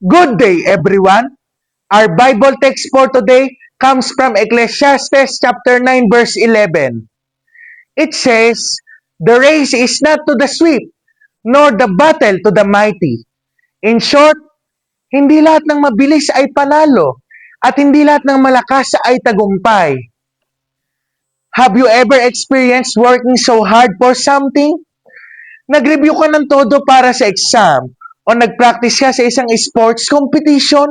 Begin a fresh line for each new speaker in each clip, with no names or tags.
Good day, everyone. Our Bible text for today comes from Ecclesiastes chapter 9 verse 11. It says, The race is not to the swift, nor the battle to the mighty. In short, hindi lahat ng mabilis ay panalo, at hindi lahat ng malakas ay tagumpay. Have you ever experienced working so hard for something? Nag-review ka ng todo para sa exam o nag-practice ka sa isang sports competition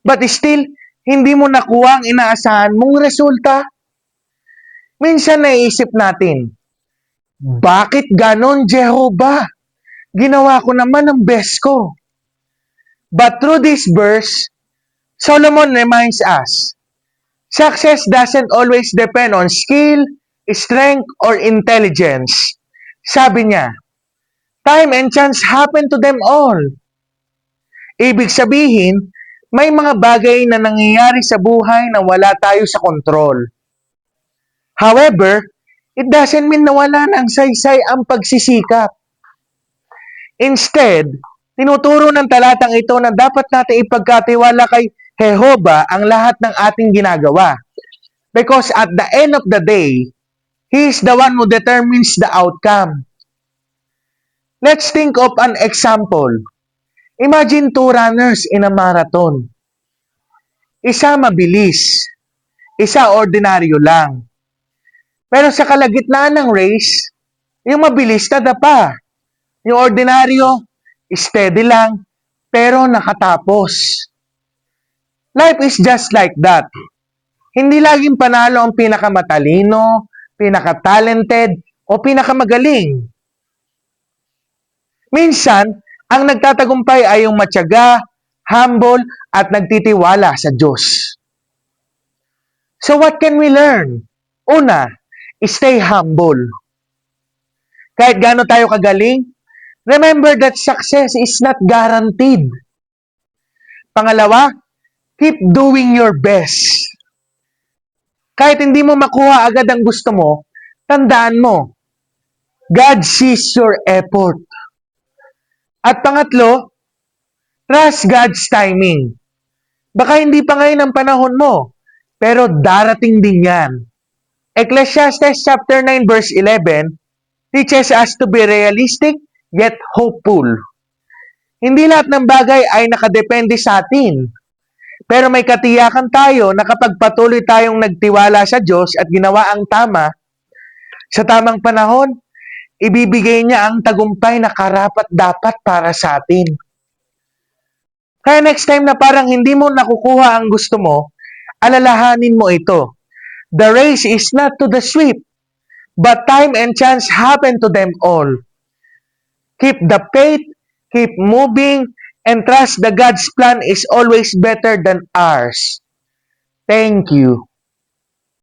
but still hindi mo nakuha ang inaasahan mong resulta? Minsan naiisip natin, bakit ganon, Jehovah? Ginawa ko naman ang best ko. But through this verse, Solomon reminds us, success doesn't always depend on skill, strength, or intelligence. Sabi niya, time and chance happen to them all. Ibig sabihin, may mga bagay na nangyayari sa buhay na wala tayo sa kontrol. However, it doesn't mean na wala ng saysay ang pagsisikap. Instead, tinuturo ng talatang ito na dapat natin ipagkatiwala kay Jehovah ang lahat ng ating ginagawa. Because at the end of the day, He is the one who determines the outcome. Let's think of an example. Imagine two runners in a marathon. Isa mabilis, isa ordinaryo lang. Pero sa kalagitnaan ng race, yung mabilis nadapa. Yung ordinaryo, steady lang, pero nakatapos. Life is just like that. Hindi laging panalo ang pinakamatalino, pinaka-talented, o pinakamagaling. Minsan, ang nagtatagumpay ay yung matyaga, humble, at nagtitiwala sa Diyos. So what can we learn? Una, stay humble. Kahit gaano tayo kagaling, remember that success is not guaranteed. Pangalawa, keep doing your best. Kahit hindi mo makuha agad ang gusto mo, tandaan mo, God sees your effort. At pangatlo, trust God's timing. Baka hindi pa ngayon ang panahon mo, pero darating din yan. Ecclesiastes chapter 9 verse 11 teaches us to be realistic yet hopeful. Hindi lahat ng bagay ay nakadepende sa atin. Pero may katiyakan tayo na kapag patuloy tayong nagtiwala sa Diyos at ginawa ang tama, sa tamang panahon, ibibigay niya ang tagumpay na karapat dapat para sa atin. Kaya next time na parang hindi mo nakukuha ang gusto mo, alalahanin mo ito. The race is not to the swift, but time and chance happen to them all. Keep the faith, keep moving, and trust that God's plan is always better than ours. Thank you.